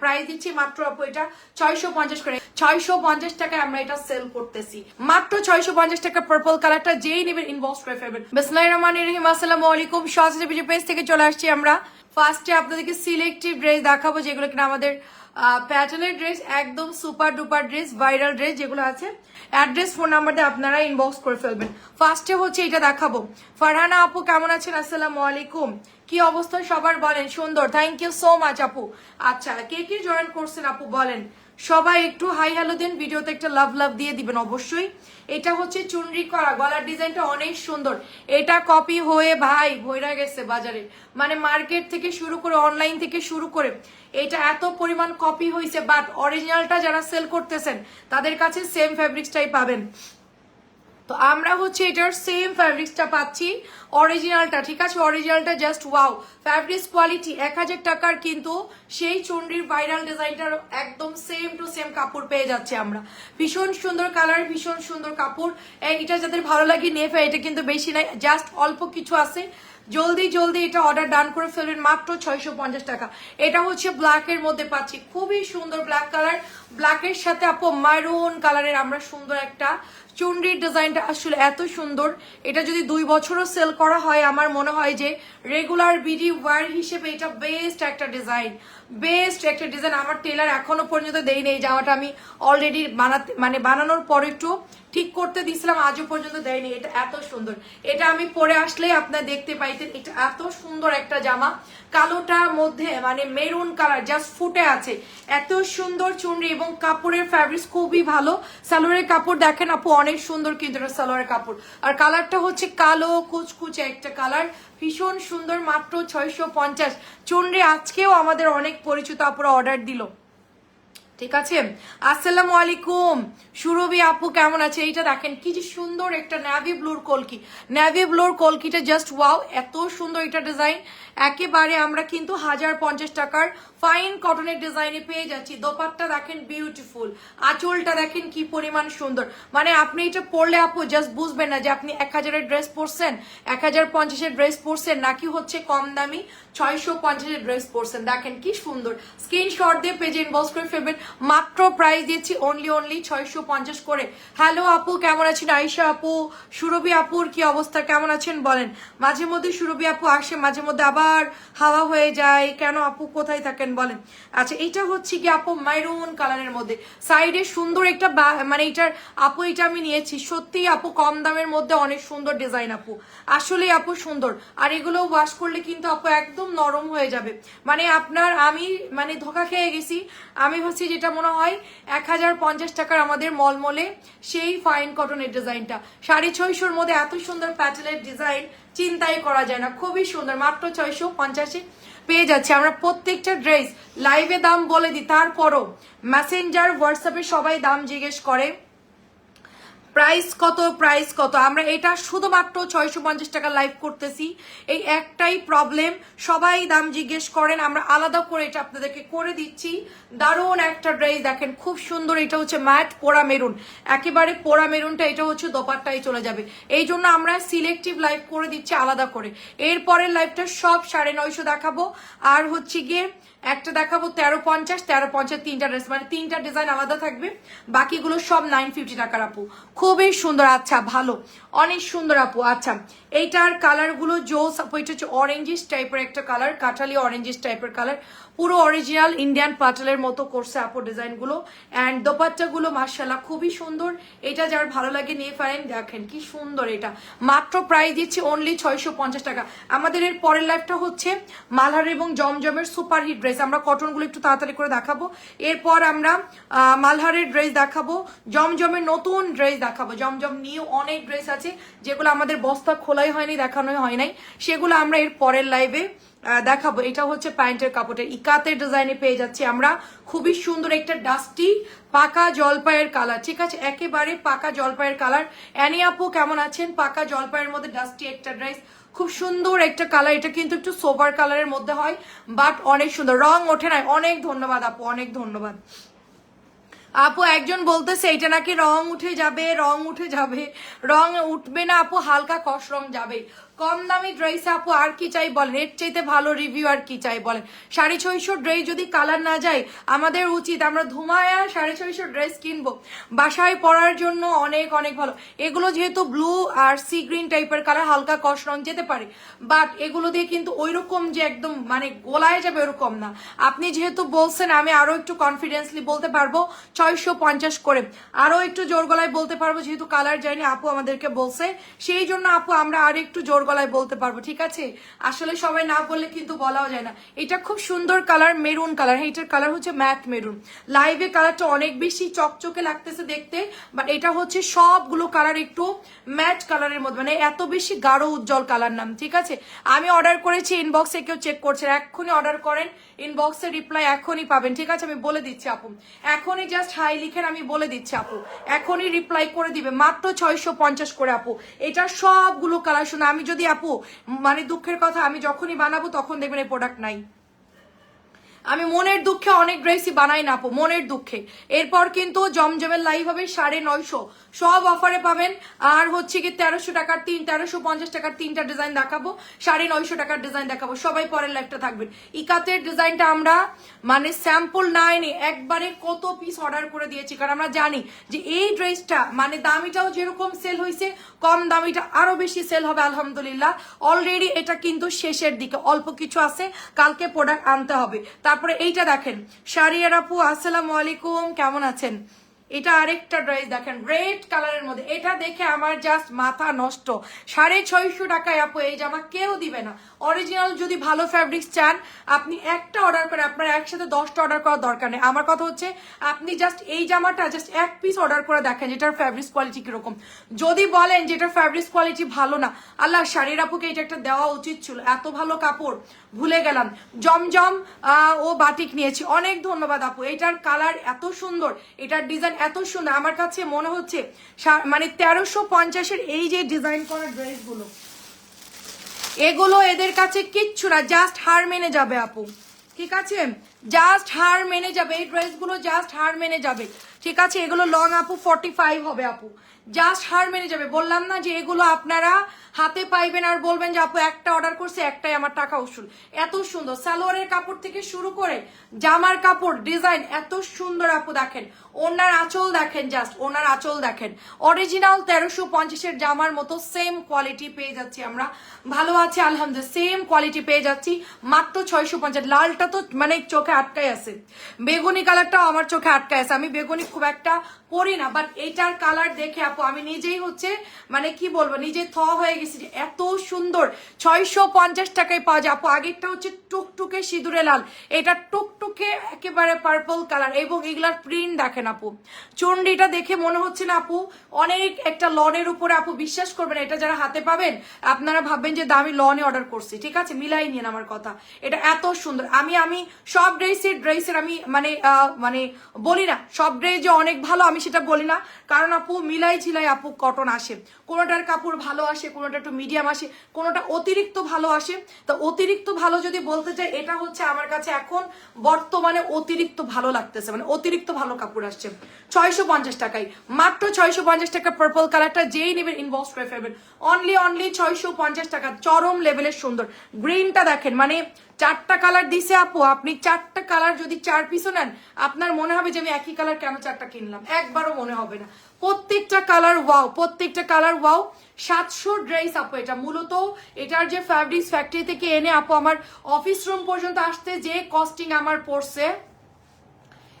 Price দিচ্ছি মাত্র আপু এটা ছয়শো পঞ্চাশ করে। ছয়শো পঞ্চাশ টাকায় আমরা এটা সেল করতেছি। মাত্র ছয়শো পঞ্চাশ টাকা পার্পল কালারটা যেই নেবেন ইনবক্স করে ফেলবেন। বিসমিল্লাহির রহমানির রহিম, আসসালামু আলাইকুম। সহজে পেজ থেকে চলে আসছি আমরা। ফার্স্টে আপনাদেরকে সিলেক্টিভ ড্রেস দেখাবো, যেগুলো কিনা আমাদের প্যাটার্নের ড্রেস একদম super duper dress viral dress যেগুলো আছে। অ্যাড্রেস ফোন নাম্বার দিয়ে আপনারা ইনবক্স করে ফেলবেন। ফার্স্টে হচ্ছে এটা দেখাবো। ফারহানা আপু, কেমন আছেন? আসসালামু আলাইকুম। কি অবস্থা সবার বলেন? সুন্দর থ্যাংক ইউ সো মাচ আপু। আচ্ছা কে কে জয়েন করছেন আপু বলেন? সবাই একটু হাই হ্যালো দেন ভিডিওতে একটা লাভ লাভ দিয়ে দিবেন অবশ্যই। এটা হচ্ছে চুনরি করা, গলার ডিজাইনটা অনেক সুন্দর। এটা কপি হয়ে ভাই ভইরা গেছে বাজারে। মানে মার্কেট থেকে শুরু করে অনলাইন থেকে শুরু করে এটা এত পরিমাণ কপি হয়েছে বাট অরিজিনালটা যারা সেল করতেছেন, তাদের কাছে সেম ফ্যাব্রিক্সটাই পাবেন। তো আমরা হচ্ছে এটার সেম ফ্যাব্রিক্সটা পাচ্ছি। অরিজিনালটা ঠিক আছে? অরিজিনালটা জাস্ট ওয়াও ফ্যাব্রিক্স কোয়ালিটি এক হাজার টাকার কিন্তু সেই চুনরির ভাইরাল ডিজাইনটার একদম সেম টু সেম কাপড় পেয়ে যাচ্ছে আমরা। ভীষণ সুন্দর কালার ভীষণ সুন্দর কাপড়। এটা যাদের ভালো লাগে নিয়ে এটা কিন্তু বেশি নাই জাস্ট অল্প কিছু আছে। জলদি জলদি এটা অর্ডার ডান করে ফেলবেন মাত্র ছয়শো পঞ্চাশ টাকা। এটা হচ্ছে ব্ল্যাকের মধ্যে পাচ্ছি। খুবই সুন্দর ব্ল্যাক কালার ব্ল্যাকের সাথে আপু মারুন কালারের আমরা সুন্দর একটা চুনরির ডিজাইনটা আসলে এত সুন্দর। এটা যদি দুই বছরও সেল করা হয়, আমার মনে হয় যে রেগুলার বিডি ওয়ার হিসেবে এটা বেস্ট একটা ডিজাইন বেস্ট একটা ডিজাইন আমার টেলার এখনও পর্যন্ত দেয়নি এই জামাটা আমি অলরেডি বানাতে মানে বানানোর পর একটু ঠিক করতে দিয়েছিলাম, আজও পর্যন্ত দেয়নি এটা এত সুন্দর। এটা আমি পরে আসলেই আপনার দেখতে পাইতেন, এটা এত সুন্দর একটা জামা। কালোটার মধ্যে মানে মেরুন কালার জাস্ট ফুটে আছে। এত সুন্দর চুনরি এবং কাপড়ের ফ্যাব্রিক্স খুবই ভালো। সালোয়ারের কাপড় দেখেন আপু, অনেক সুন্দর কিন্তু এটা সালোয়ারের কাপড়। আর কালারটা হচ্ছে কালো কুচকুচে একটা কালার ভীষণ সুন্দর, মাত্র ছয়শো পঞ্চাশ। চুনরি আজকেও আমাদের অনেক পরিচিত আপুরা অর্ডার দিল। ঠিক আছে? আসসালামু আলাইকুম। সুরভি আপু, কেমন আছে? এইটা দেখেন, কি যে সুন্দর একটা ন্যাভি ব্লুর কলকি। ন্যাভি ব্লুর কলকিটা জাস্ট ওয়াও এত সুন্দর এটা ডিজাইন একেবারে আমরা কিন্তু হাজার পঞ্চাশ টাকার ফাইন কটনের ডিজাইনে পেয়ে যাচ্ছি। দোপাট্টা দেখেন বিউটিফুল আঁচলটা দেখেন কি পরিমাণ সুন্দর। মানে আপনি এটা পরলে আপু জাস্ট বুঝবেন না যে আপনি এক হাজারের ড্রেস পরছেন, এক হাজার পঞ্চাশের ড্রেস পরছেন, নাকি হচ্ছে কম দামি ছয়শো পঞ্চাশের ড্রেস পরছেন। দেখেন কি সুন্দর। স্ক্রিনশট দিয়ে পেজে ইনবক্স করে ফেলবেন। মাত্র প্রাইস দিচ্ছি অনলি অনলি ছয়শো পঞ্চাশ করে। হ্যালো আপু, কেমন আছেন? আয়শা আপু, সুরভি আপুর কি অবস্থা? কেমন আছেন বলেন। মাঝে মধ্যে সুরভি আপু আসে, মাঝে মধ্যে আবার হাওয়া হয়ে যায়। কেন আপু কোথায় থাকেন বলেন? আচ্ছা এটা হচ্ছে কি আপু মাইরুন কালারের মধ্যে। সাইডে সুন্দর একটা মানে এটার আপু, এটা আমি নিয়েছি। সত্যি আপু, কম দামের মধ্যে অনেক সুন্দর ডিজাইন আপু। আসলেই আপু সুন্দর। আর এগুলো ওয়াশ করলে কিন্তু আপু একদম নরম হয়ে যাবে। মানে আপনার আমি মানে ধোকা খেয়ে গেছি। আমি ভাবছি যেটা মনে হয় এক হাজার পঞ্চাশ টাকার আমাদের মলমলে সেই ফাইন কটনের ডিজাইনটা সাড়ে ছয়শোর মধ্যে এত সুন্দর প্যাটেলের ডিজাইন চিন্তাই করা যায় না। খুবই সুন্দর। মাত্র ছয়শো পঞ্চাশে পেয়ে যাচ্ছে। আমরা প্রত্যেকটা ড্রেস লাইভে দাম বলে দিই। তারপরও মেসেঞ্জার হোয়াটসঅ্যাপে সবাই দাম জিজ্ঞেস করে। প্রাইস কত প্রাইস কত? আমরা এটা শুধুমাত্র ছয়শো পঞ্চাশ টাকা লাইভ করতেছি। এই একটাই প্রবলেম সবাই দাম জিজ্ঞেস করেন, আমরা আলাদা করে এটা আপনাদেরকে করে দিচ্ছি। দারুণ একটা ড্রেস দেখেন, খুব সুন্দর। এটা হচ্ছে ম্যাট পোড়া মেরুন। একেবারে পোড়া মেরুনটা, এটা হচ্ছে দোপাট্টাই চলে যাবে। এই জন্য আমরা সিলেক্টিভ লাইভ করে দিচ্ছি আলাদা করে। এরপরের লাইভটা সব সাড়ে নয়শো দেখাবো। আর হচ্ছে গিয়ে একটা দেখাবো, তেরো পঞ্চাশ তেরো পঞ্চাশ, তিনটা ড্রেস মানে তিনটা ডিজাইন আলাদা থাকবে। বাকিগুলো সব নাইন ফিফটি টাকার আপু। খুবই সুন্দর আচ্ছা ভালো। অনেক সুন্দর আপু আচ্ছা। এইটার কালারগুলো জোস, আপু, এটা হচ্ছে অরেঞ্জিস টাইপের একটা কালার কাঠালি অরেঞ্জিস টাইপের কালার পুরো অরিজিনাল ইন্ডিয়ান পাটালের মতো করছে আপু ডিজাইনগুলো। অ্যান্ড দোপাট্টাগুলো মার্শাল্লাহ খুবই সুন্দর। এটা যার ভালো লাগে নিয়ে ফেলেন, দেখেন কি সুন্দর এটা। মাত্র প্রাইস দিচ্ছি অনলি ছয়শো পঞ্চাশ টাকা। আমাদের এর পরের লাইফটা হচ্ছে মালহার এবং জমজমের সুপার হিট ড্রেস আমরা কটনগুলো একটু তাড়াতাড়ি করে দেখাবো। এরপর আমরা মালহারের ড্রেস দেখাবো। জমজমের নতুন ড্রেস দেখাবো। জমজম নিয়ে অনেক ড্রেস আছে, যেগুলো আমাদের বস্তা খোলাই হয়নি দেখানো হয় নাই। সেগুলো আমরা এর পরের লাইভে দেখাবো। এটা হচ্ছে প্যান্টের কাপড়ের ইকাতের ডিজাইনে পেয়ে যাচ্ছি আমরা। খুবই সুন্দর একটা ডাস্টি পাকা জলপাইয়ের কালার ঠিক আছে? একেবারে পাকা জলপাইয়ের কালার অ্যানি আপু, কেমন আছেন? পাকা জলপাইয়ের মধ্যে ডাস্টি একটা ড্রেস খুব সুন্দর একটা কালার এটা কিন্তু একটু সোবার কালারের মধ্যে হয় বাট অনেক সুন্দর। রং ওঠে না অনেক ধন্যবাদ আপু, অনেক ধন্যবাদ। আপু, একজন বলতেছে, এটা নাকি রং উঠে যাবে, রং উঠে যাবে, রং উঠবে না আপু, হালকা কষ রং যাবে। কম দামি ড্রেস আপু, আর কি চাই বলেন? এর চাইতে ভালো রিভিউ আর কি চাই বলেন? সাড়ে ছয়শো ড্রেস যদি কালার না যায়, আমাদের উচিত আমরা ধুমায়া সাড়ে ছয়শো ড্রেস কিনবো। বাসায় পরার জন্য অনেক অনেক ভালো। এগুলো যেহেতু ব্লু আর সি গ্রিন টাইপের কালার হালকা কষ রং যেতে পারে। বাট এগুলো দিয়ে কিন্তু ওইরকম যে একদম মানে গোলায় যাবে ওরকম না। আপনি যেহেতু বলছেন, আমি আরও একটু কনফিডেন্সলি বলতে পারব, ছয়শো পঞ্চাশ করে। আরও একটু জোর গলায় বলতে পারব, যেহেতু কালার যায়নি আপু আমাদেরকে বলছে। সেই জন্য আপু আমরা আর একটু জোর গলায় বলতে পারব, ঠিক আছে? আসলে সবাই না বললে কিন্তু বলাও যায় না। এটা খুব সুন্দর কালার, মেরুন কালার। হ্যাঁ এটার কালার হচ্ছে ম্যাট মেরুন। লাইভে কালারটা অনেক বেশি চকচকে লাগতেছে দেখতে বাট এটা হচ্ছে সবগুলো কালার একটু ম্যাট কালারের মধ্যে। মানে এত বেশি গাঢ়, উজ্জ্বল কালার নাম, ঠিক আছে? আমি অর্ডার করেছি ইনবক্সে কেউ চেক করছে এক্ষুনি অর্ডার করেন ইনবক্সে রিপ্লাই এখনই পাবেন, ঠিক আছে? আমি বলে দিচ্ছি আপু। এখনই জাস্ট হাই লিখেন, আমি বলে দিচ্ছি আপু। এখনই রিপ্লাই করে দিবে, মাত্র ছয়শো পঞ্চাশ করে আপু। এটা সবগুলো কালার শুনে আমি আপু মানে দুঃখের কথা আমি যখনই বানাবো তখন দেখবেন এই প্রোডাক্ট নাই। আমি মনের দুঃখে অনেক ড্রেসই বানাই না আপু, মনের দুঃখে। এরপর কিন্তু জমজমের লাইভ হবে সাড়ে নয়শো। সব অফারে পাবেন, আর হচ্ছে কি তেরোশো টাকার তিন, তেরোশো পঞ্চাশ টাকার তিনটা ডিজাইন দেখাবো, সাড়ে নয়শো টাকার ডিজাইন দেখাবো, সবাই পরের লাইভটা থাকবেন। ইকাতের ডিজাইনটা আমরা মানে স্যাম্পল না এনে একবারে কত পিস অর্ডার করে দিয়েছি, কারণ আমরা জানি যে এই ড্রেসটা মানে দামিটাও যেরকম সেল হয়েছে কম দামিটা আরও বেশি সেল হবে, আলহামদুলিল্লাহ। অলরেডি এটা কিন্তু শেষের দিকে, অল্প কিছু আছে, কালকে প্রোডাক্ট আনতে হবে। তারপরে এইটা দেখেন। শারিয়ার আপু আসসালামু আলাইকুম, কেমন আছেন? এটা আরেকটা ড্রেস দেখেন, রেড কালারের মধ্যে। এটা দেখে আমার জাস্ট মাথা নষ্ট। সাড়ে ছয়শো টাকায় আপু, এই জামা কেউ দিবে না। অরিজিনাল যদি ভালো ফ্যাব্রিক্স চান, আপনি একটা অর্ডার করে আপনার একসাথে দশটা অর্ডার করার দরকার নেই। আমার কথা হচ্ছে, আপনি জাস্ট এই জামাটা জাস্ট এক পিস অর্ডার করে দেখেন, যেটার ফ্যাব্রিক্স কোয়ালিটি কীরকম। যদি বলেন যেটার ফ্যাব্রিক্স কোয়ালিটি ভালো না, আল্লাহ শাড়ির আপুকে এটা একটা দেওয়া উচিত ছিল। এত ভালো কাপড়। ভুলে গেলাম। জমজম ও বাটিক নিয়েছি। অনেক ধন্যবাদ আপু। এটার কালার এত সুন্দর, এটার ডিজাইন এত সুন্দর। আমার কাছে মনে হচ্ছে মানে তেরোশো পঞ্চাশের এই যে ডিজাইন করা ড্রেসগুলো, এগুলো এদের কাছে কিচ্ছু না, জাস্ট হার মেনে যাবে আপু। ঠিক আছে? জাস্ট হার মেনে যাবে। এই ড্রেসগুলো জাস্ট হার মেনে যাবে। ঠিক আছে? এগুলো লং আপু, ফর্টি ফাইভ হবে আপু। জাস্ট হার মেনে যাবে। বললাম না যে এগুলো আপনারা হাতে পাইবেন আর বলবেন যে, আপু, একটা অর্ডার করছে, একটাই আমার টাকা উসুল। এত সুন্দর। সালোয়ারের কাপড় থেকে শুরু করে জামার কাপড় ডিজাইন এত সুন্দর আপু দেখেন। ওনার আঁচল দেখেন জাস্ট ওনার আঁচল দেখেন। অরিজিনাল তেরোশো পঞ্চাশের জামার মতো সেম কোয়ালিটি পেয়ে যাচ্ছি আমরা। ভালো আছে, আলহামদুলিল্লাহ সেম কোয়ালিটি পেয়ে যাচ্ছি। মাত্র ছয়শো পঞ্চাশ। লালটা তো মানে চোখে আটকায় আছে। বেগুনি কালারটাও আমার চোখে আটকায় আছে। আমি বেগুনি খুব একটা পরি না বাট এইটার কালার দেখে আপু আমি নিজেই হচ্ছে মানে কি বলব, নিজে থ হয়ে গেছি যে এত সুন্দর। ছয়শো পঞ্চাশ টাকায় পাওয়া যায়। আপু, আগেরটা হচ্ছে টুকটুকে সিঁদুরে লাল। এটা টুকটুকে একেবারে পার্পল কালার এবং এগুলার প্রিন্ট দেখেন আপু। চুন্ডিটা দেখে মনে হচ্ছে না আপু, অনেক একটা লনের উপরে আপু বিশ্বাস করবেন, এটা যারা হাতে পাবেন, আপনারা ভাববেন যে দামি লনে অর্ডার করছি। ঠিক আছে? মিলাই নিন আমার কথা। এটা এত সুন্দর। আমি আমি সব ড্রেসের ড্রেসের আমি মানে মানে বলি না, সব ড্রেস যে অনেক ভালো, আমি সেটা বলি না। কারণ আপু, মিলাই ঝিলাই আপু কটন আসে। কোনোটার কাপড় ভালো আসে, কোনোটা একটু মিডিয়াম আসে, কোনোটা অতিরিক্ত ভালো আসে। তো অতিরিক্ত ভালো যদি বলতে চাই, এটা হচ্ছে আমার কাছে এখন বর্তমানে অতিরিক্ত ভালো লাগতেছে। মানে অতিরিক্ত ভালো কাপড় আসছে। ছয়শো পঞ্চাশ টাকায়। মাত্র ছয়শো পঞ্চাশ টাকা পার্পল কালারটা যেই নেবেন ইনবক্স করে ফেলবেন। অনলি অনলি ছয়শো পঞ্চাশ টাকা। চরম লেভেলের সুন্দর। গ্রিনটা দেখেন মানে চারটা কালার দিছে আপু, আপনি চারটা কালার যদি চার পিসও নেন, আপনার মনে হবে যে আমি একই কালার কেন চারটা কিনলাম? একবারও মনে হবে না। প্রত্যেকটা কালার ওয়াও প্রত্যেকটা কালার ওয়াও সাতশো ড্রেস আপু এটা। মূলত এটার যে ফ্যাব্রিক্স ফ্যাক্টরি থেকে এনে আপু আমার অফিস রুম পর্যন্ত আসতে যে কস্টিং আমার পড়ছে,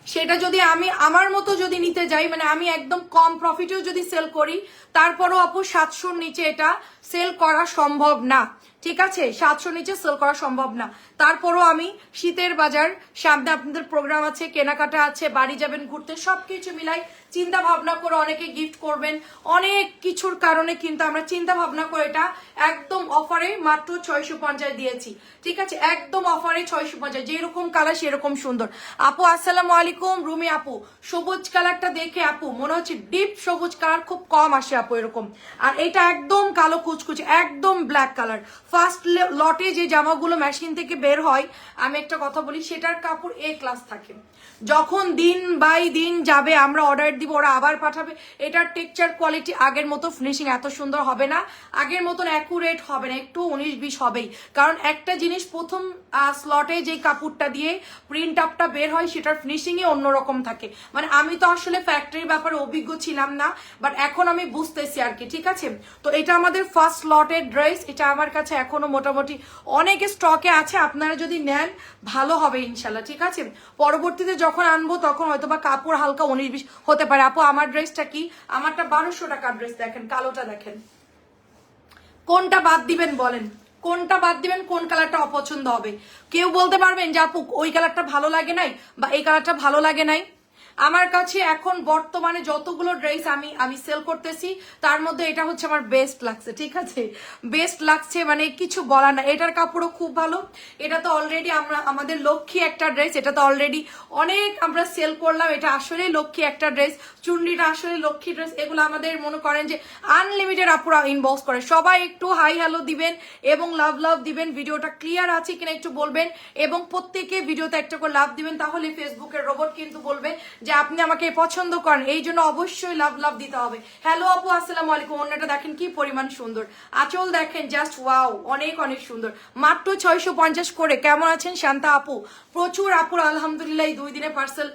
সেটা যদি আমি আমার মতো যদি নিতে যাই মানে আমি একদম কম প্রফিটেও যদি সেল করি, তারপরও আপু সাতশোর নিচে এটা সেল করা সম্ভব না। ঠিক আছে সাতশো নিচে সেল করা সম্ভব না। তারপরও আমি শীতের বাজার, সামনে আপনাদের প্রোগ্রাম আছে, কেনাকাটা আছে, বাড়ি যাবেন, ঘুরতে, সবকিছু মিলাই চিন্তা ভাবনা করে অনেকে গিফট করবেন। অনেক কিছুর কারণে কিন্তু আমরা চিন্তা ভাবনা করে এটা একদম অফারে মাত্র ছয়শো পঞ্চাশ দিয়েছি। ঠিক আছে? একদম অফারে ছয়শো পঞ্চাশ। যেরকম কালার সেরকম সুন্দর। আপু, আসসালামু আলাইকুম। রুমি আপু, সবুজ কালারটা দেখে আপু, মনে হচ্ছে ডিপ সবুজ কালার খুব কম আসে আপু এরকম। আর এটা একদম কালো কুচকুচে, একদম ব্ল্যাক কালার ফার্স্ট লটে যে জামাগুলো মেশিন থেকে বের হয় আমি একটা কথা বলি সেটার কাপড় এ ক্লাস থাকে। যখন দিন বাই দিন যাবে, আমরা অর্ডার দিব, ওরা আবার পাঠাবে। এটার টেক্সচার কোয়ালিটি আগের মতো ফিনিশিং এত সুন্দর হবে না। আগের মতন অ্যাকুরেট হবে না, একটু উনিশ বিশ হবেই। কারণ একটা জিনিস প্রথম স্লটে যে কাপড়টা দিয়ে প্রিন্ট আপটা বের হয়, সেটার ফিনিশিংই অন্যরকম থাকে। মানে আমি তো আসলে ফ্যাক্টরির ব্যাপারে অভিজ্ঞ ছিলাম না বাট এখন আমি বুঝতেছি আর কি, ঠিক আছে? তো এটা আমাদের ফার্স্ট স্লটের ড্রেস এটা আমার কাছে এখনও মোটামুটি অনেক স্টকে আছে, আপনারা যদি নেন, ভালো হবে ইনশাল্লাহ, ঠিক আছে? পরবর্তীতে যখন আনব তখন হয়তো বা কাপড় হালকা উনিশ বিশ হতে পারে। আপু, আমার ড্রেসটা কি? আমারটা বারোশো টাকার ড্রেস দেখেন, কালোটা দেখেন। কোনটা বাদ দিবেন বলেন? কোনটা বাদ দিবেন? কোন কালারটা অপছন্দ হবে? কেউ বলতে পারবেন যে, আপু, ওই কালারটা ভালো লাগে নাই বা এই কালারটা ভালো লাগে নাই। আমার কাছে এখন বর্তমানে যতগুলো ড্রেস আমি আমি সেল করতেছি, তার মধ্যে এটা হচ্ছে আমার বেস্ট লাগছে, ঠিক আছে? বেস্ট লাগছে মানে কিছু বলার না। এটার কাপড়ও খুব ভালো। এটা তো অলরেডি আমরা, আমাদের লক্ষ্মী একটা ড্রেস, এটা তো অলরেডি অনেক আমরা সেল করলাম। এটা আসলেই লক্ষ্মী একটা ড্রেস চুন্ডিটা আসলে লক্ষ্মী ড্রেস, এগুলো আমাদের মনে করেন যে আনলিমিটেড আপুরা ইনবক্স করে। সবাই একটু হাই হ্যালো দিবেন এবং লাভ লাভ দিবেন। ভিডিওটা ক্লিয়ার আছে কিনা একটু বলবেন এবং প্রত্যেকে ভিডিওতে একটা করে লাভ দিবেন, তাহলে ফেসবুকের রোবট কিন্তু বলবে যে আপনি আমাকে পছন্দ করেন, এই জন্য অবশ্যই লাভ লাভ দিতে হবে। হ্যালো আপু, আসসালাম আলাইকুম। অন্যটা দেখেন কি পরিমাণ সুন্দর। আচল দেখেন জাস্ট ওয়াও অনেক অনেক সুন্দর। মাত্র ছয়শো পঞ্চাশ করে। কেমন আছেন শান্তা আপু? প্রচুর আপুর আলহামদুলিল্লাহ দুই দিনে পার্সেল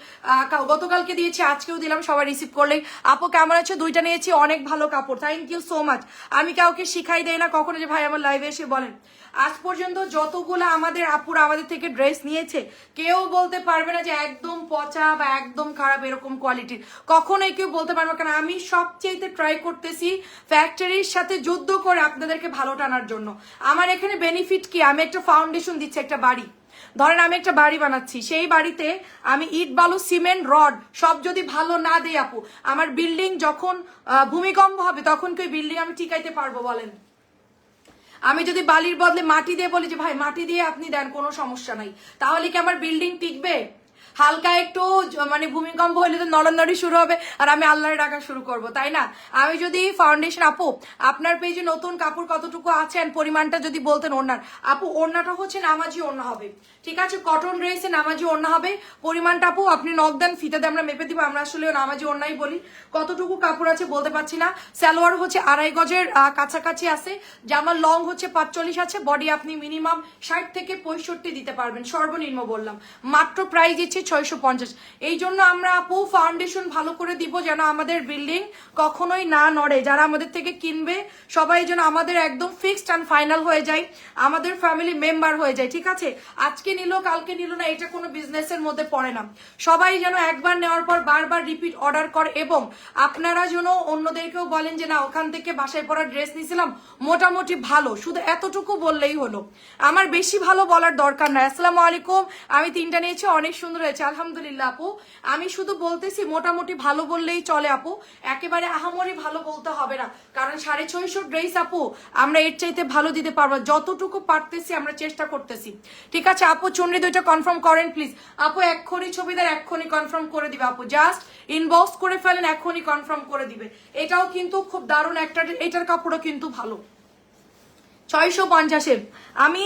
গতকালকে দিয়েছি, আজকেও দিলাম, সবাই রিসিভ করলে আপু, কেমন আছে? দুইটা নিয়েছি, অনেক ভালো কাপড়। থ্যাংক ইউ সো মাচ আমি কাউকে শিখাই দেই না কখনো যে, ভাই, আমার লাইভে এসে বলেন। আজ পর্যন্ত যতগুলো আমাদের আপুরা আমাদের থেকে ড্রেস নিয়েছে, কেউ বলতে পারবে না যে একদম পচা বা একদম খারাপ এরকম কোয়ালিটির কখনোই কেউ বলতে পারবে কারণ আমি সবচেয়ে ট্রাই করতেছি ফ্যাক্টরির সাথে যুদ্ধ করে আপনাদেরকে ভালো টানার জন্য। আমার এখানে বেনিফিট কি? আমি একটা ফাউন্ডেশন দিচ্ছি, একটা বাড়ি। ধরেন আমি একটা বাড়ি বানাচ্ছি, সেই বাড়িতে আমি ইট, বালু সিমেন্ট রড সব যদি ভালো না দেই আপু, আমার বিল্ডিং যখন ভূমিকম্প হবে তখন কি বিল্ডিং আমি টিকাইতে পারব বলেন? আমি যদি বালির বদলে মাটি দিয়ে বলি যে, ভাই, মাটি দিয়ে আপনি দেন, কোনো সমস্যা নাই। তাহলে কি আমার বিল্ডিং টিকবে? হালকা একটু মানে ভূমিকম্প হলে তো নড়ানড়ি শুরু হবে, আর আমি আল্লাহর ডাকা শুরু করব, তাই না? আমি যদি ফাউন্ডেশন আপু, আপনার পেজে নতুন কাপড় কতটুকু আছে and পরিমাণটা যদি বলতেন ওড়নার। আপু, ওড়নাটা হচ্ছে নামাজি ওড়না হবে, ঠিক আছে? কটন ড্রেসে নামাজি ওড়না হবে, পরিমাণটা আপু, আপনি নক দেন ফিতাতে আমরা মেপে দিব, আমরা আসলে নামাজি ওড়নাই বলি। কতটুকু কাপড় আছে বলতে পারছি না, সালোয়ার হচ্ছে আড়াই গজের কাছাকাছি আছে, জামার লং হচ্ছে পাঁচচল্লিশ আছে বডি আপনি মিনিমাম ষাট থেকে পঁয়ষট্টি দিতে পারবেন, সর্বনিম্ন বললাম। মাত্র প্রাইস দিচ্ছে ছয়শো পঞ্চাশ। এই জন্য আমরা আপু ফাউন্ডেশন ভালো করে দিব যেন আমাদের বিল্ডিং কখনোই না নড়ে। যারা আমাদের থেকে কিনবে, সবাই যেন আমাদের একদম ফিক্সড অ্যান্ড ফাইনাল হয়ে যায়, আমাদের ফ্যামিলি মেম্বার হয়ে যায়, ঠিক আছে? আজকে নিল, কালকে নিল না, এটা কোনো বিজনেসের মধ্যে পড়ে না। সবাই যেন একবার নেওয়ার পর বারবার রিপিট অর্ডার করে এবং আপনারা যেন অন্যদেরকেও বলেন যে, না, ওখান থেকে বাসায় পরা ড্রেস নিয়েছিলাম, মোটামুটি ভালো। শুধু এতটুকু বললেই হলো। আমার বেশি ভালো বলার দরকার নাই। আসসালামু আলাইকুম। আমি তিনটা নিয়েছি, অনেক সুন্দর হয়েছে, আলহামদুলিল্লাহ আপু। আমি শুধু বলতেছি, মোটামুটি ভালো বললেই চলে আপু। একেবারে আহামরি ভালো বলতে হবে না। কারণ সাড়ে ছয়শো ড্রেস আপু, আমরা এর চাইতে ভালো দিতে পারব। যতটুকু পারতেছি, আমরা চেষ্টা করতেছি। ঠিক আছে আপু, চুনরি দুইটা কনফার্ম করেন প্লিজ আপু, এক্ষুনি ছবিদার এক্ষুনি কনফার্ম করে দিবে আপু। জাস্ট ইনবক্স করে ফেলেন, এক্ষুনি কনফার্ম করে দিবে। এটাও কিন্তু খুব দারুণ একটা, এটার কাপড়ও কিন্তু ভালো। ছয়শো পঞ্চাশের আমি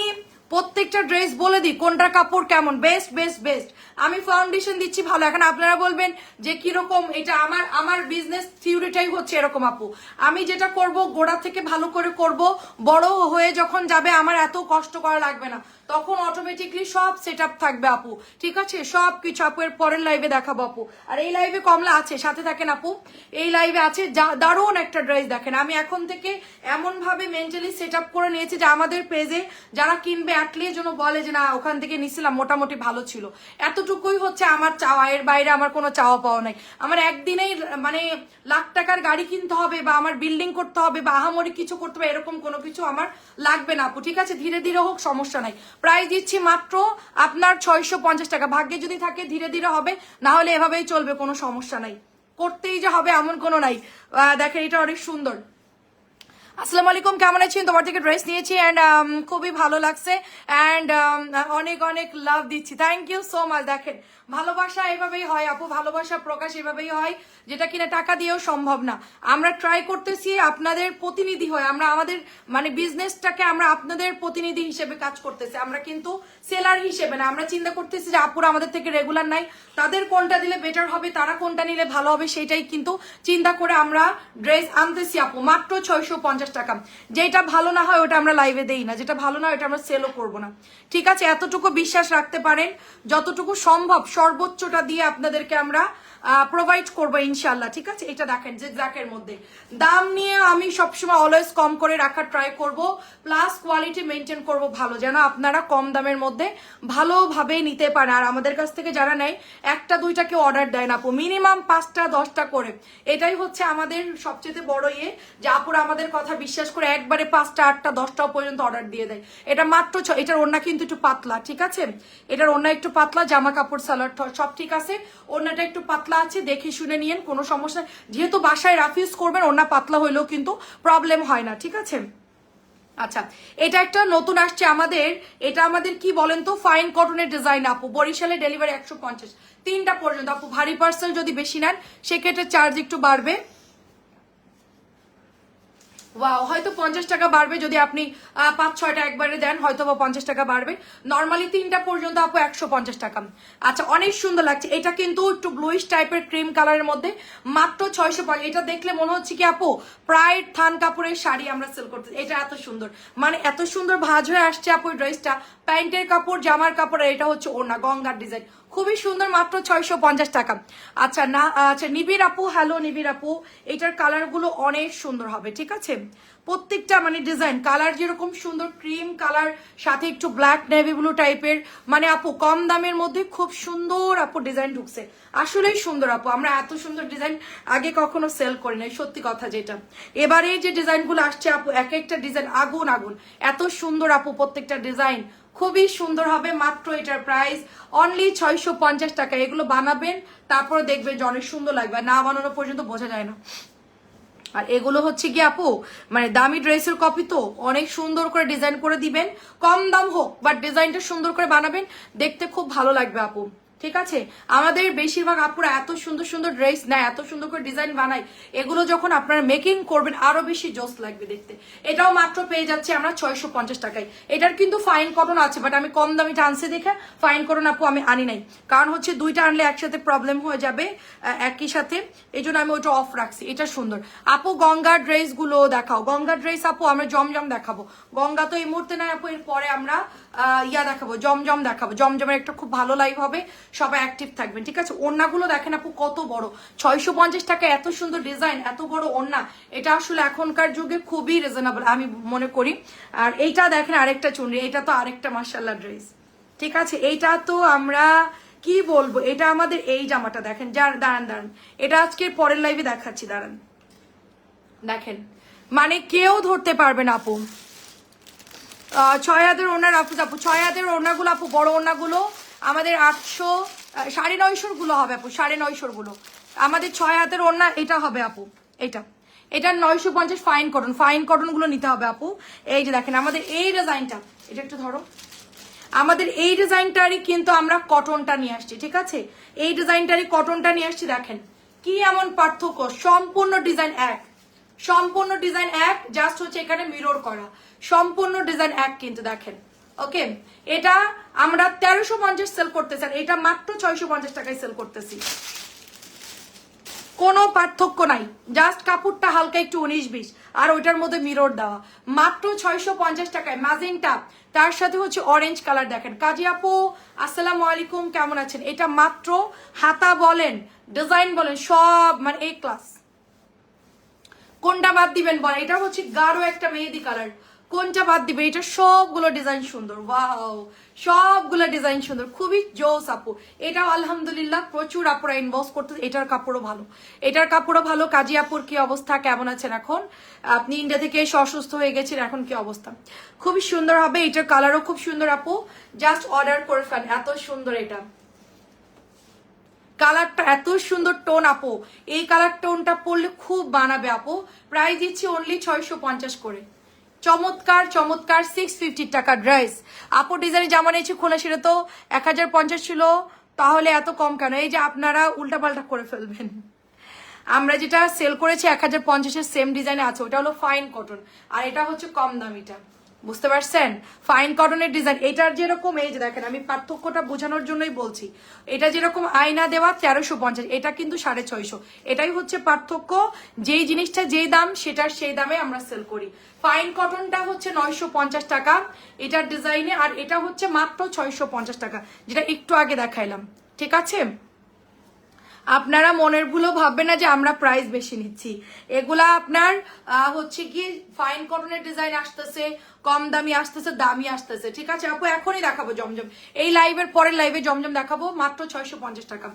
প্রত্যেকটা ড্রেস বলে দিই কোনটা কাপড় কেমন? বেস্ট বেস্ট বেস্ট আমি ফাউন্ডেশন দিচ্ছি ভালো। এখন আপনারা বলবেন যে কীরকম এটা আমার আমার বিজনেস থিওরিটাই হচ্ছে এরকম, আপু। আমি যেটা করব, গোড়া থেকে ভালো করে করব, বড় হয়ে যখন যাবে আমার এত কষ্ট করা লাগবে না। তখন অটোমেটিকলি সব সেট থাকবে আপু। ঠিক আছে? সব কিছু আপু, এর পরের লাইভে দেখাবো আপু। আর এই লাইভে কমলা আছে, সাথে থাকেন আপু। এই লাইভে আছে দারুণ একটা ড্রেস দেখেন। আমি এখন থেকে এমন ভাবে মেন্টালি সেট আপ করে নিয়েছি যে আমাদের পেজে যারা কিনবে অ্যাটলিস্ট যেন বলে যে, না, ওখান থেকে নিছিলাম, মোটামুটি ভালো ছিল। এতটুকুই হচ্ছে আমার চাওয়া। এর বাইরে আমার কোনো চাওয়া পাওয়া নাই। আমার একদিনেই মানে লাখ টাকার গাড়ি কিনতে হবে বা আমার বিল্ডিং করতে হবে বা আহামরি কিছু করতে হবে, এরকম কোনো কিছু আমার লাগবে না আপু। ঠিক আছে? ধীরে ধীরে হোক, সমস্যা নাই। প্রাইস দিচ্ছি মাত্র আপনার ছয়শো পঞ্চাশ টাকা। ভাগ্যে যদি থাকে ধীরে ধীরে হবে, না হলে এভাবেই চলবে, কোনো সমস্যা নাই। করতেই যে হবে এমন কোনো নাই। দেখেন এটা অনেক সুন্দর। আসসালামু আলাইকুম, কেমন আছেন? তোমার থেকে ড্রেস নিয়েছি অ্যান্ড খুবই ভালো লাগছে। অ্যান্ড অনেক অনেক লাভ দিচ্ছি। থ্যাংক ইউ সো মাচ দেখেন ভালোবাসা এভাবেই হয়, আপু ভালোবাসা প্রকাশ এভাবেই হয়, যেটা কিনা টাকা দিয়েও সম্ভব না। আমরা ট্রাই করতেছি আপনাদের প্রতিনিধি হয়, আমরা আমাদের মানে বিজনেসটাকে আমরা আপনাদের প্রতিনিধি হিসেবে কাজ করতেছি। আমরা কিন্তু সেলার হিসেবে না, আমরা চিন্তা করতেছি যে আপুরা আমাদের থেকে রেগুলার নাই, তাদের কোনটা দিলে বেটার হবে, তারা কোনটা নিলে ভালো হবে সেটাই কিন্তু চিন্তা করে আমরা ড্রেস আনতেছি, আপু, মাত্র ছয়শো পঞ্চাশ টাকা। যেটা ভালো না হয় ওটা আমরা লাইভে দেই না, যেটা ভালো না হয় ওটা আমরা সেলও করব না। ঠিক আছে, এতটুকু বিশ্বাস রাখতে পারেন, যতটুকু সম্ভব সর্বোচ্চটা দিয়ে আপনাদেরকে আমরা প্রোভাইড করব ইনশাল্লাহ ঠিক আছে? এটা দেখেন, যে জ্যাকের মধ্যে। দাম নিয়ে আমি সবসময় অলওয়েজ কম করে রাখার ট্রাই করব প্লাস কোয়ালিটি মেনটেন করব ভালো, যেন আপনারা কম দামের মধ্যে ভালোভাবে নিতে পারেন। আর আমাদের কাছ থেকে যারা নেয়, একটা, দুইটা কেউ অর্ডার দেয় না আপু মিনিমাম পাঁচটা, দশটা করে। এটাই হচ্ছে আমাদের সবচেয়ে বড় ইয়ে যে আপুরা আমাদের কথা বিশ্বাস করে একবারে পাঁচটা, আটটা, দশটাও পর্যন্ত অর্ডার দিয়ে দেয়। এটা মাত্র এটার ওড়না কিন্তু একটু পাতলা, ঠিক আছে? এটার ওড়না একটু পাতলা, জামা কাপড় সালোয়ার ঠ- সব ঠিক আছে? ওড়নাটা একটু পাতলা আছে, দেখে শুনে নিয়েন, কোনো সমস্যা যেহেতু বাসায় রাফ ইউজ করবেন ওড়না পাতলা হইলেও কিন্তু প্রবলেম হয় না, ঠিক আছে? আচ্ছা এটা একটা নতুন আসছে আমাদের, এটা আমাদের কি বলেন তো? ফাইন কটনের ডিজাইন আপু। বরিশালে ডেলিভারি একশো পঞ্চাশ। তিনটা পর্যন্ত, আপু, ভারী পার্সেল যদি বেশি নেন, সেক্ষেত্রে চার্জ একটু বাড়বে। ওয়াও হয়তো পঞ্চাশ টাকা বাড়বে যদি আপনি পাঁচ, ছয়টা একবারে দেন হয়তো বা পঞ্চাশ টাকা বাড়বে। নর্মালি তিনটা পর্যন্ত আপু একশো পঞ্চাশ টাকা। আচ্ছা অনেক সুন্দর লাগছে। এটা কিন্তু একটু ব্লুইশ টাইপের ক্রিম কালারের মধ্যে, মাত্র ছয়শো পঞ্চাশ। এটা দেখলে মনে হচ্ছে কি আপু, প্রায় থান কাপড়ের শাড়ি আমরা সেল করতে এটা এত সুন্দর। মানে এত সুন্দর ভাজ হয়ে আসছে আপু ড্রেসটা প্যান্টের কাপড়, জামার কাপড় এটা হচ্ছে ওড়না, গঙ্গার ডিজাইন খুবই সুন্দর মাত্র ছয়শো পঞ্চাশ টাকা। আচ্ছা না আচ্ছা নিবির আপু, হ্যালো নিবির আপু, এটার কালারগুলো অনেক সুন্দর হবে, ঠিক আছে? প্রত্যেকটা মানে ডিজাইন, কালার যেরকম সুন্দর, ক্রিম কালার, সাথে একটু ব্ল্যাক নেভি ব্লু টাইপের মানে আপু, কম দামের মধ্যে খুব সুন্দর আপু ডিজাইন ঢুকছে। আসলেই সুন্দর আপু, আমরা এত সুন্দর ডিজাইন আগে কখনো সেল করি নাই, সত্যি কথা যেটা। এবারে যে ডিজাইনগুলো আসছে আপু, এক একটা ডিজাইন আগুন আগুন। এত সুন্দর আপু প্রত্যেকটা ডিজাইন খুবই সুন্দর হবে, মাত্র এটার প্রাইস অনলি ছয়শো পঞ্চাশ টাকা। এগুলো বানাবেন, তারপরে দেখবেন যে অনেক সুন্দর লাগবে। না বানানো পর্যন্ত বোঝা যায় না। আর এগুলো হচ্ছে কি আপু মানে দামি ড্রেসের কপি তো, অনেক সুন্দর করে ডিজাইন করে দিবেন। কম দাম হোক বাট ডিজাইনটা সুন্দর করে বানাবেন, দেখতে খুব ভালো লাগবে আপু। ঠিক আছে? আমাদের বেশিরভাগ আপুরা এত সুন্দর সুন্দর ড্রেস নেয়, এত সুন্দর করে ডিজাইন বানায়, এগুলো যখন আপনারা মেকিং করবেন, আরও বেশি জোস লাগবে দেখতে। এটাও মাত্র পেয়ে যাচ্ছে আমরা ছয়শো পঞ্চাশ টাকায়। এটার কিন্তু ফাইন কটন আছে বাট আমি কম দামি টানছে দেখে ফাইন কটন আপু আমি আনি নাই। কারণ হচ্ছে দুইটা আনলে একসাথে প্রবলেম হয়ে যাবে একই সাথে। এই জন্য আমি ওটা অফ রাখছি, এটা সুন্দর। আপু, গঙ্গা ড্রেসগুলো দেখাও। গঙ্গা ড্রেস আপু, আমরা জমজম দেখাবো। গঙ্গা তো এই মুহূর্তে নয় আপু এর পরে আমরা ইয়া দেখাবো, জমজম দেখাবো। জমজমের একটা খুব ভালো লাইভ হবে। সবাই অ্যাক্টিভ থাকবেন, ঠিক আছে? ওড়নাগুলো দেখেন আপু কত বড়। ছয়শো পঞ্চাশ টাকা এত সুন্দর ডিজাইন এত বড় ওড়না। এটা আসলে এখনকার যুগে খুবই রিজনেবল আমি মনে করি। আর এইটা দেখেন আরেকটা চুনরি এটা তো আরেকটা মার্শাল্লাহ ড্রেস ঠিক আছে? এইটা তো আমরা কি বলব? এটা আমাদের এই জামাটা দেখেন, যার, দাঁড়ান দাঁড়ান। এটা আজকে পরের লাইভে দেখাচ্ছি, দাঁড়ান। দেখেন। মানে কেউ ধরতে পারবে না, আপু। ছয় হাতের ওনার আপু আপু, ছয় হাতের ওনাগুলো আপু, বড় ওনাগুলো আমাদের আটশো সাড়ে নয়শোরগুলো হবে আপু, সাড়ে নয়শোরগুলো। আমাদের ছয় হাতের ওনা এটা হবে আপু, এটা। এটা নয়শো পঞ্চাশ ফাইন কটন ফাইন কটনগুলো নিতে হবে আপু। এই যে দেখেন, আমাদের এই ডিজাইনটা এটা একটু ধরো। আমাদের এই ডিজাইনটারই কিন্তু আমরা কটনটা নিয়ে আসছি, ঠিক আছে? এই ডিজাইনটারই কটনটা নিয়ে আসছি, দেখেন। কি এমন পার্থক্য? সম্পূর্ণ ডিজাইন এক। সম্পূর্ণ ডিজাইন এক জাস্ট হচ্ছে এখানে মিরর করা। সম্পূর্ণ ডিজাইন এক কিন্তু, দেখেন। ওকে, এটা আমরা তেরোশো পঞ্চাশ সেল করতেছি এটা মাত্র ছয়শো পঞ্চাশ টাকায় সেল করতেছি। কোনো পার্থক্য নাই জাস্ট কাপড়টা হালকা একটু উনিশ বিশ, আর ওইটার মধ্যে মিরর দেওয়া। মাত্র ছয়শো পঞ্চাশ টাকায় ম্যাজিংটা তার সাথে হচ্ছে অরেঞ্জ কালার দেখেন। কাজী আপু, আসসালামু আলাইকুম, কেমন আছেন? এটা মাত্র হাতা বলেন ডিজাইন বলেন, সব মানে এই ক্লাস কোনটা বাদ দিবেন বলেন? এটা হচ্ছে গাঢ় একটা মেহেদি কালার কোনটা বাদ দিবে এটা সবগুলো ডিজাইন সুন্দর। ওয়াও সবগুলো ডিজাইন সুন্দর। খুবই জোস আপু। এটাও আলহামদুলিল্লাহ প্রচুর আপুরা ইনভেস্ট করতে এটার কাপড়ও ভালো। এটার কাপড়ও ভালো। কাজী আপুর কি অবস্থা? কেমন আছেন এখন? আপনি ইন্ডিয়া থেকে এসে অসুস্থ হয়ে গেছেন। এখন কি অবস্থা? খুবই সুন্দর হবে। এটার কালারও খুব সুন্দর আপু। জাস্ট অর্ডার করে ফেন এত সুন্দর এটা। কালারটা এত সুন্দর টোন আপু। এই কালার টোনটা পরলে খুব বানাবে আপু। প্রাইস দিচ্ছি অনলি ছয়শো পঞ্চাশ করে। চমৎকার চমৎকার সিক্স ফিফটি টাকা ড্রেস আপু ডিজাইনের জামা নিয়েছি, খোলা সেটা তো এক হাজার পঞ্চাশ ছিল। তাহলে এত কম কেন? এই যে আপনারা উল্টাপাল্টা করে ফেলবেন। আমরা যেটা সেল করেছি এক হাজার পঞ্চাশের সেম ডিজাইনে আছে, ওটা হলো ফাইন কটন আর এটা হচ্ছে কম দামিটা। বুঝতে পারছেন? ফাইন কটনের ডিজাইন এটার যেরকম, এই যে দেখেন, আমি পার্থক্যটা বোঝানোর জন্যই বলছি। এটা যেরকম আয়না দেওয়া, তেরোশো পঞ্চাশ। এটা কিন্তু সাড়ে ছয়শো। এটাই হচ্ছে পার্থক্য। যেই জিনিসটা যেই দাম, সেটার সেই দামে আমরা সেল করি। ফাইন কটনটা হচ্ছে নয়শো পঞ্চাশ টাকা এটার ডিজাইনে আর এটা হচ্ছে মাত্র ছয়শো পঞ্চাশ টাকা, যেটা একটু আগে দেখাইলাম। ঠিক আছে? আপনারা মনের ভুলও ভাববেন না যে আমরা প্রাইস বেশি নিচ্ছি। এগুলা আপনার হচ্ছে কি ফাইন কটনের ডিজাইন আসতেছে কম দামি আসতেছে দামি আসতেছে। ঠিক আছে, আপু, এখনই দেখাবো জমজম। এই লাইভের পরের লাইভে জমজম দেখাবো, মাত্র ছয়শো পঞ্চাশ টাকা।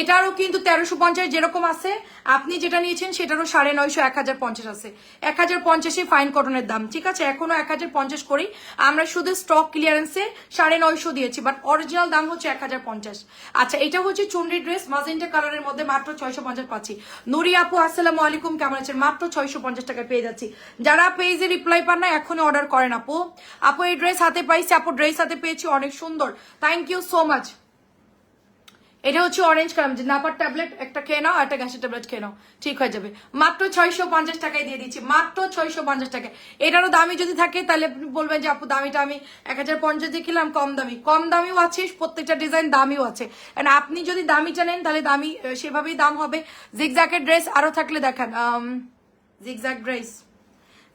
এটারও কিন্তু তেরোশো পঞ্চাশ যেরকম আছে, আপনি যেটা নিয়েছেন সেটারও সাড়ে নয়শো, এক হাজার পঞ্চাশ আছে। এক হাজার পঞ্চাশে ফাইন কটনের দাম, ঠিক আছে? এখনও এক হাজার পঞ্চাশ করি। আমরা শুধু স্টক ক্লিয়ারেন্সে সাড়ে নয়শো দিয়েছি বাট অরিজিনাল দাম হচ্ছে এক হাজার পঞ্চাশ। আচ্ছা এটা হচ্ছে চুন্ডি ড্রেস মাজেন্টা কালারের মধ্যে মাত্র ছয়শো পঞ্চাশ পাচ্ছি। নুরি আপু, আসসালামু আলাইকুম, কেমন আছেন? মাত্র ছয়শো পঞ্চাশ টাকায় পেয়ে যাচ্ছি। যারা পেজে রিপ্লাই পান না, এখনই অর্ডার করেন আপু। আপু, এই ড্রেস হাতে পাইছি। আপু ড্রেস হাতে পেয়েছি। অনেক সুন্দর। থ্যাংক ইউ সো মাচ এটা হচ্ছে অরেঞ্জ কালার যে নাপার ট্যাবলেট একটা খেয়ে নাও একটা গ্যাসের ট্যাবলেট খেয়ে নাও। ঠিক হয়ে যাবে। মাত্র ছয়শো পঞ্চাশ টাকায় দিয়ে দিচ্ছি। মাত্র ছয়শো পঞ্চাশ টাকায়। এটারও দামি যদি থাকে, তাহলে আপনি বলবেন যে, আপু, দামিটা আমি এক হাজার পঞ্চাশ দিয়ে কিনলাম। কম দামি। কম দামিও আছে, প্রত্যেকটা ডিজাইন দামিও আছে। And আপনি যদি দামিটা নেন, তাহলে দামি সেভাবেই দাম হবে। জিগজ্যাকের ড্রেস আরও থাকলে দেখান। জিগজ্যাক ড্রেস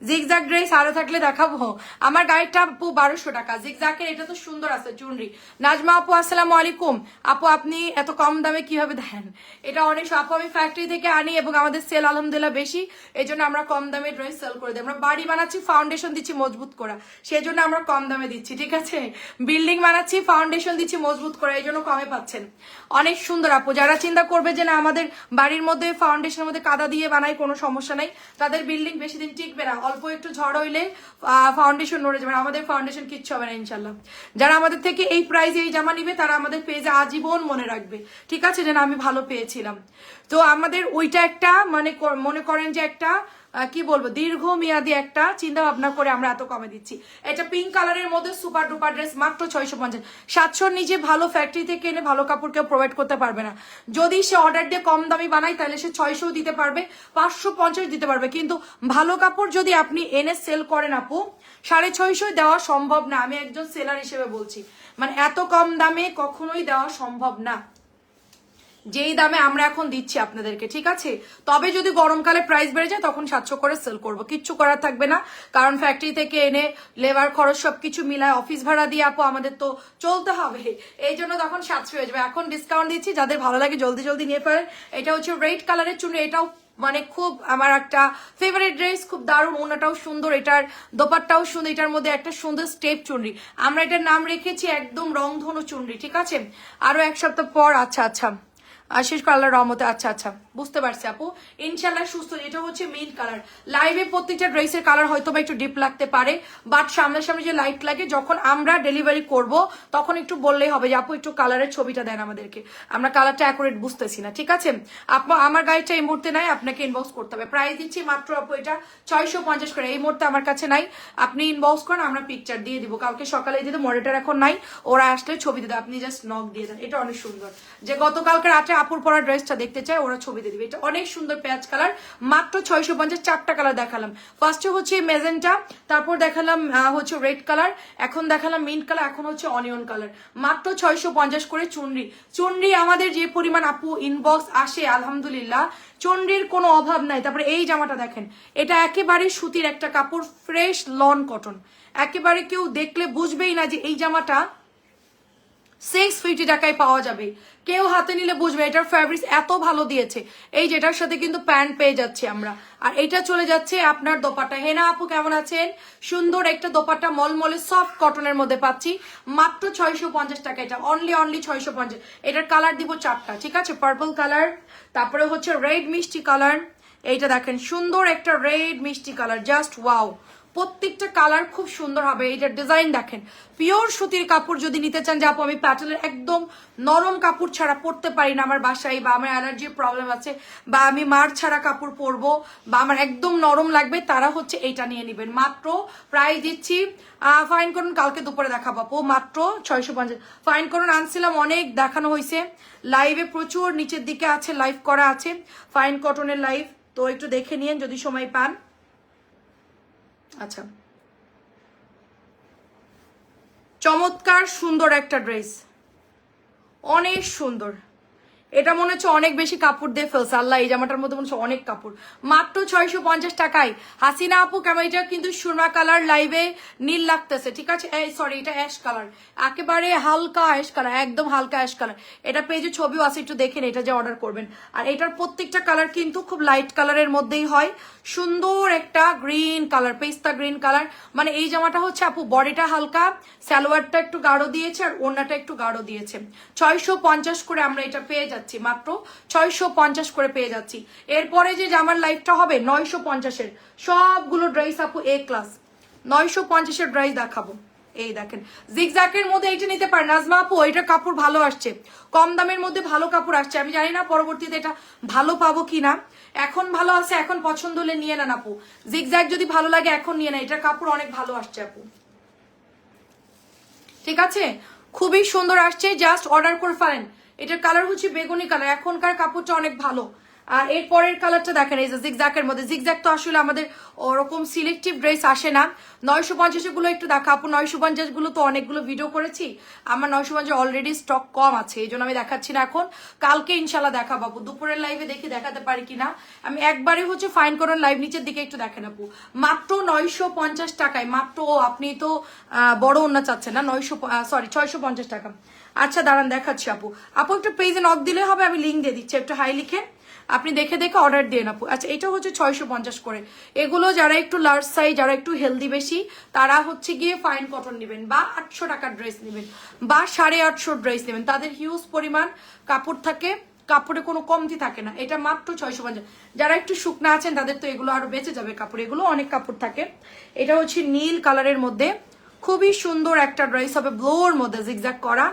জিগজ্যাক ড্রেস আরও থাকলে দেখাবো। আমার গাড়িটা আপু বারোশো টাকা। জিগজ্যাকের এটা তো সুন্দর আছে, চুনরি। নাজমা আপু, আসসালামু আলাইকুম। আপু, আপনি এত কম দামে কীভাবে দেন? এটা অনেক আপু, আমি ফ্যাক্টরি থেকে আনি এবং আমাদের সেল আলহামদুলিল্লাহ বেশি। এই জন্য আমরা কম দামে ড্রেস সেল করে দিই। আমরা বাড়ি বানাচ্ছি ফাউন্ডেশন দিচ্ছি মজবুত করা। সেই জন্য আমরা কম দামে দিচ্ছি, ঠিক আছে? বিল্ডিং বানাচ্ছি ফাউন্ডেশন দিচ্ছি মজবুত করা এই জন্য কমে পাচ্ছেন। অনেক সুন্দর আপু। যারা চিন্তা করবে যে না, আমাদের বাড়ির মধ্যে ফাউন্ডেশনের মধ্যে কাদা দিয়ে বানাই, কোনো সমস্যা নাই। তাদের বিল্ডিং বেশি দিন টিকবে না। অল্প একটু ঝড় হইলে ফাউন্ডেশন নড়ে যাবে আমাদের ফাউন্ডেশন কিচ্ছু হবে না ইনশাল্লাহ যারা আমাদের থেকে এই প্রাইজে এই জামা নিবে, তারা আমাদের পেজে আজীবন মনে রাখবে। ঠিক আছে? যেন আমি ভালো পেয়েছিলাম। তো আমাদের ওইটা একটা মানে মনে করেন যে একটা কি বলব, দীর্ঘমেয়াদী একটা চিন্তা ভাবনা করে আমরা এত কমে দিচ্ছি। এটা পিঙ্ক কালারের মধ্যে সুপার ডুপার ড্রেস মাত্র ছয়শো পঞ্চাশ। নিচে ভালো ফ্যাক্টরি থেকে এনে ভালো কাপড় কেউ প্রোভাইড করতে পারবে না। যদি সে অর্ডার দিয়ে কম দামি বানায়, তাহলে সে ছয়শো দিতে পারবে, পাঁচশো পঞ্চাশ দিতে পারবে। কিন্তু ভালো কাপড় যদি আপনি এনে সেল করেন আপু, সাড়ে ছয়শো দেওয়া সম্ভব না। আমি একজন সেলার হিসেবে বলছি। মানে এত কম দামে কখনোই দেওয়া সম্ভব না। যেই দামে আমরা এখন দিচ্ছি আপনাদেরকে, ঠিক আছে? তবে যদি গরমকালে প্রাইস বেড়ে যায়, তখন সাতশো করে সেল করব। কিচ্ছু করার থাকবে না। কারণ ফ্যাক্টরি থেকে এনে লেবার খরচ সবকিছু মিলায় অফিস ভাড়া দিয়ে আপু, আমাদের তো চলতে হবে। এই জন্য তখন সাতশো হয়ে যাবে। এখন ডিসকাউন্ট দিচ্ছি, যাদের ভালো লাগে জলদি জলদি নিয়ে ফেলেন। এটা হচ্ছে রেড কালারের চুনি এটাও মানে খুব আমার একটা ফেভারিট ড্রেস খুব দারুণ ওনাটাও সুন্দর। এটার দোপারটাও সুন্দর। এটার মধ্যে একটা সুন্দর স্টেপ চুনরি। আমরা এটার নাম রেখেছি একদম রংধনু চুনরি, ঠিক আছে? আরও এক সপ্তাহ পর আচ্ছা আচ্ছা। আশিস কালার রহমতে আচ্ছা আচ্ছা। বুঝতে পারছি আপু। ইনশাল্লাহ সুস্থ, এটা হচ্ছে মেইন কালার লাইভে প্রত্যেকটা ড্রেসের কালার হয়তো বা একটু ডিপ লাগতে পারে বাট সামনাসামনি যে লাইট লাগে, যখন আমরা ডেলিভারি করব, তখন একটু বললেই হবে যে, আপু, একটু কালারের ছবিটা দেন আমাদেরকে। আমরা কালারটা অ্যাকুরেট বুঝতেছি না, ঠিক আছে? আপু, আমার গাড়িটা এই মুহূর্তে নাই, আপনাকে ইনবক্স করতে হবে। প্রাইস দিচ্ছি মাত্র আপু এটা ছয়শো পঞ্চাশ করে, এই মুহূর্তে আমার কাছে নাই। আপনি ইনবক্স করেন, আমরা পিকচার দিয়ে দিব। কালকে সকালে দিতে মনিটর এখন নাই, ওরা আসলে ছবি দিতে আপনি জাস্ট নক দিয়ে দেন। এটা অনেক সুন্দর। যে গতকালকে রাতে আপুর পরা ড্রেসটা দেখতে চায়, ওরা ছবি দিয়ে দিবে। এটা অনেক সুন্দর পেঁয়াজ কালার। মাত্র ছয়শো পঞ্চাশ, চারটা কালার দেখালাম। ফার্স্টে হচ্ছে মেজেন্টা তারপর দেখালাম হচ্ছে রেড কালার। এখন দেখালাম মিন্ট কালার, এখন হচ্ছে অনিয়ন কালার। মাত্র ছয়শো পঞ্চাশ করে চুনরি। চুনরি আমাদের যে পরিমাণ আপু ইনবক্স আসে, আলহামদুলিল্লাহ, চুনরির কোনো অভাব নাই। তারপরে এই জামাটা দেখেন, এটা একেবারে সুতির একটা কাপড় ফ্রেশ লন কটন একেবারে কেউ দেখলে বুঝবেই না যে এই জামাটা সিক্স ফিফটি টাকায় পাওয়া যাবে। কেউ হাতে নিলে বুঝবে, এটার ফ্যাব্রিক্স এত ভালো দিয়েছে। এই যেটার সাথে কিন্তু প্যান্ট পেয়ে যাচ্ছি আমরা। আর এটা চলে যাচ্ছে আপনার দোপাটা হেনা আপু কেমন আছেন? সুন্দর একটা দোপাটা মলমলে সফট কটনের মধ্যে পাচ্ছি। মাত্র ছয়শো পঞ্চাশ টাকা এটা। অনলি অনলি ছয়শো পঞ্চাশ। এটার কালার দিব চারটা, ঠিক আছে? পার্পল কালার তারপরে হচ্ছে রেড মিষ্টি কালার এইটা দেখেন, সুন্দর একটা রেড মিষ্টি কালার জাস্ট ওয়াও প্রত্যেকটা কালার খুব সুন্দর হবে। এইটার ডিজাইন দেখেন। পিওর সুতির কাপড় যদি নিতে চান, যে আপু, আমি প্যাটেলের একদম নরম কাপড় ছাড়া পরতে পারি না আমার বাসায়, বা আমার অ্যালার্জির প্রবলেম আছে, বা আমি মার ছাড়া কাপড় পরবো, বা আমার একদম নরম লাগবে, তারা হচ্ছে এইটা নিয়ে নেবেন। মাত্র প্রাইস দিচ্ছি ফাইন করুন, কালকে দুপুরে দেখাবো আপু। মাত্র ছয়শো পঞ্চাশ। ফাইন করুন, আনছিলাম, অনেক দেখানো হয়েছে লাইভে প্রচুর নিচের দিকে আছে লাইভ করা আছে। ফাইন কটনের লাইভ তো একটু দেখে নিন যদি সময় পান। আচ্ছা। চমৎকার সুন্দর একটা ড্রেস। অনেক সুন্দর। এটা মনে হচ্ছে অনেক বেশি কাপড় দিয়ে ফেলছে। আল্লাহ, এই জামাটার মধ্যে মনে হচ্ছে অনেক কাপড়। মাত্র ছয়শো পঞ্চাশ টাকায়। হাসিনা আপু কেমন এটা কিন্তু সুরমা কালার লাইভে নীল লাগতেছে, ঠিক আছে? সরি এটা অ্যাশ কালার একেবারে হালকা অ্যাশ কালার একদম হালকা অ্যাশ কালার এটা পেজে ছবিও আছে, একটু দেখেন এটা যে অর্ডার করবেন। আর এটার প্রত্যেকটা কালার কিন্তু খুব লাইট কালারের মধ্যেই হয়। সুন্দর একটা গ্রিন কালার পেস্তা গ্রিন কালার মানে এই জামাটা হচ্ছে আপু, বডিটা হালকা, সালোয়ারটা একটু গাঢ় দিয়েছে, আর ওড়নাটা একটু গাঢ় দিয়েছে। ছয়শো পঞ্চাশ করে আমরা এটা পেয়ে যাচ্ছি, মাত্র ছয়শো পঞ্চাশ করে পেয়ে যাচ্ছি। এরপরে যে জামার লাইফটা হবে, নয়শো পঞ্চাশের। সবগুলো ড্রেস আপু এ ক্লাস নয়শো পঞ্চাশের ড্রেস দেখাবো। এই দেখেন জিগজ্যাকের মধ্যে এইটা নিতে পারেন। নাজমা আপু এটা কাপড় ভালো আসছে। কম দামের মধ্যে ভালো কাপড় আসছে। আমি জানি না পরবর্তীতে এটা ভালো পাবো কিনা। এখন ভালো আছে, এখন পছন্দ হলে নিয়ে নেন আপু। জিগজ্যাক যদি ভালো লাগে, এখন নিয়ে নেন। এটা কাপড় অনেক ভালো আসছে আপু। ঠিক আছে? খুবই সুন্দর আসছে। জাস্ট অর্ডার করে ফেলেন। এটার কালার হচ্ছে বেগুনি কালার এখনকার কাপড়টা অনেক ভালো। আর এর পরের কালারটা দেখেন, এই যে জিগজ্যাকের মধ্যে। জিগজ্যাক তো আসলে আমাদের ওরকম সিলেক্টিভ ড্রেস আসে না। নয়শো গুলো একটু দেখা। আপু, নয়শো পঞ্চাশগুলো তো অনেকগুলো ভিডিও করেছি। আমার নয়শো পঞ্চাশ অলরেডি স্টক কম আছে, এই জন্য আমি দেখাচ্ছি না এখন। কালকে ইনশাল্লাহ দেখাবো আপু। দুপুরের লাইভে দেখি দেখাতে পারি কিনা। আমি একবারে হচ্ছে ফাইন করার লাইভ নিচের দিকে একটু দেখেন আপু। মাত্র নয়শো পঞ্চাশ টাকায়, মাত্র আপনি তো বড় অন্য চাচ্ছেন না, নয়শো সরি ছয়শো পঞ্চাশ টাকা। আচ্ছা দাঁড়ান, দেখাচ্ছি আপু। আপু, একটু পেজে নক দিলে হবে, আমি লিঙ্ক দিয়ে দিচ্ছি। একটু হাই লিখে আপনি দেখে দেখে অর্ডার দিয়ে আপু। আচ্ছা এটা হচ্ছে ছয়শো পঞ্চাশ করে। এগুলো যারা একটু লার্জ সাইজ যারা একটু হেলদি বেশি, তারা হচ্ছে গিয়ে ফাইন কটন নেবেন বা আটশো টাকার ড্রেস নেবেন বা সাড়ে আটশো ড্রেস নেবেন। তাদের হিউজ পরিমাণ কাপড় থাকে। কাপড়ে কোনো কমতি থাকে না। এটা মাত্র ছয়শো পঞ্চাশ। যারা একটু শুকনা আছেন, তাদের তো এগুলো আরও বেঁচে যাবে কাপড়। এগুলো অনেক কাপড় থাকে। এটা হচ্ছে নীল কালারের মধ্যে খুবই সুন্দর একটা ড্রেস হবে ব্লোর মধ্যে জিগজ্যাগ করা।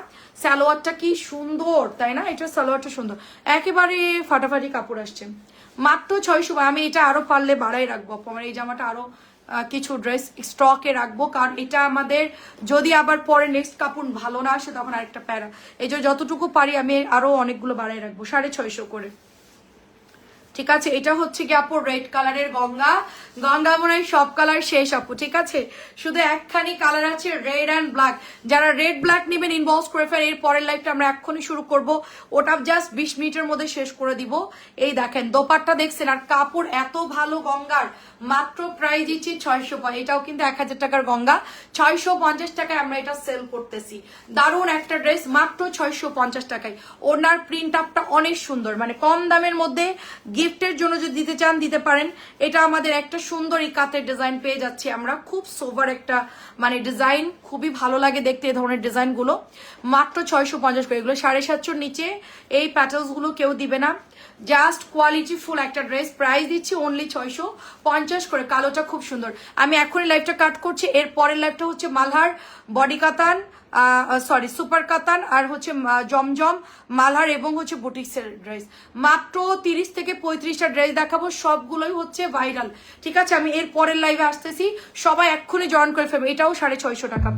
সালোয়ারটা কি সুন্দর, তাই না? এটা সালোয়ারটা সুন্দর। একেবারে ফাটাফাটি কাপড় আসছে। মাত্র ছয়শো আমি এটা আরও পারলে বাড়াই রাখব আমার এই জামাটা আরও কিছু ড্রেস স্টকে রাখব। কারণ এটা আমাদের, যদি আবার পরে নেক্সট কাপড় ভালো না আসে, তখন আরেকটা প্যারা। এই যে যতটুকু পারি আমি আরও অনেকগুলো বাড়াই রাখব, সাড়ে ছয়শো করে। ঠিক আছে? এটা হচ্ছে কি আপু রেড কালারের গঙ্গা। গঙ্গা মনে হয় সব কালার শেষ আপু, ঠিক আছে? শুধু একখানি কালার আছে রেড অ্যান্ড ব্ল্যাক যারা রেড ব্ল্যাক নেবেন ইনবক্স করে ফেলেন, এর পরের লাইফটা আমরা এক্ষুনি শুরু করব। ওটা জাস্ট বিশ মিনিটের মধ্যে শেষ করে দিব। এই দেখেন, দোপাট্টা দেখছেন, আর কাপড় এত ভালো গঙ্গার। মাত্র প্রাইস দিচ্ছি ছয়শো এটাও কিন্তু এক হাজার টাকার গঙ্গা। ছয়শো পঞ্চাশ টাকায় আমরা এটা সেল করতেছি। দারুণ একটা ড্রেস মাত্র ছয়শো পঞ্চাশ টাকায়। ওনার প্রিন্ট আপটা অনেক সুন্দর। মানে কম দামের মধ্যে গিফটের জন্য যদি দিতে চান, দিতে পারেন। এটা আমাদের একটা সুন্দর এই কাতের ডিজাইন পেয়ে যাচ্ছি আমরা। খুব সোভার একটা মানে ডিজাইন খুবই ভালো লাগে দেখতে এই ধরনের ডিজাইনগুলো। মাত্র ছয়শো পঞ্চাশ করে। এগুলো সাড়ে সাতশোর নিচে। এই প্যাটার্নসগুলো কেউ দিবে না। জাস্ট কোয়ালিটি ফুল একটা ড্রেস প্রাইস দিচ্ছি অনলি ছয়শো পঞ্চাশ করে। কালোটা খুব সুন্দর। আমি এখনই লাইভটা কাট করছি। এর পরের লাইভটা হচ্ছে মালহার বডি কাতান। সরি সুপার কাতান আর হচ্ছে জমজম, মালহার এবং হচ্ছে বুটিক্সের ড্রেস মাত্র তিরিশ থেকে পঁয়ত্রিশটা ড্রেস দেখাবো, সবগুলোই হচ্ছে ভাইরাল ঠিক আছে, আমি এর পরের লাইভে আসতেছি। সবাই এক্ষুনি জয়েন করে ফেলব, এটাও সাড়ে ছয়শো টাকা।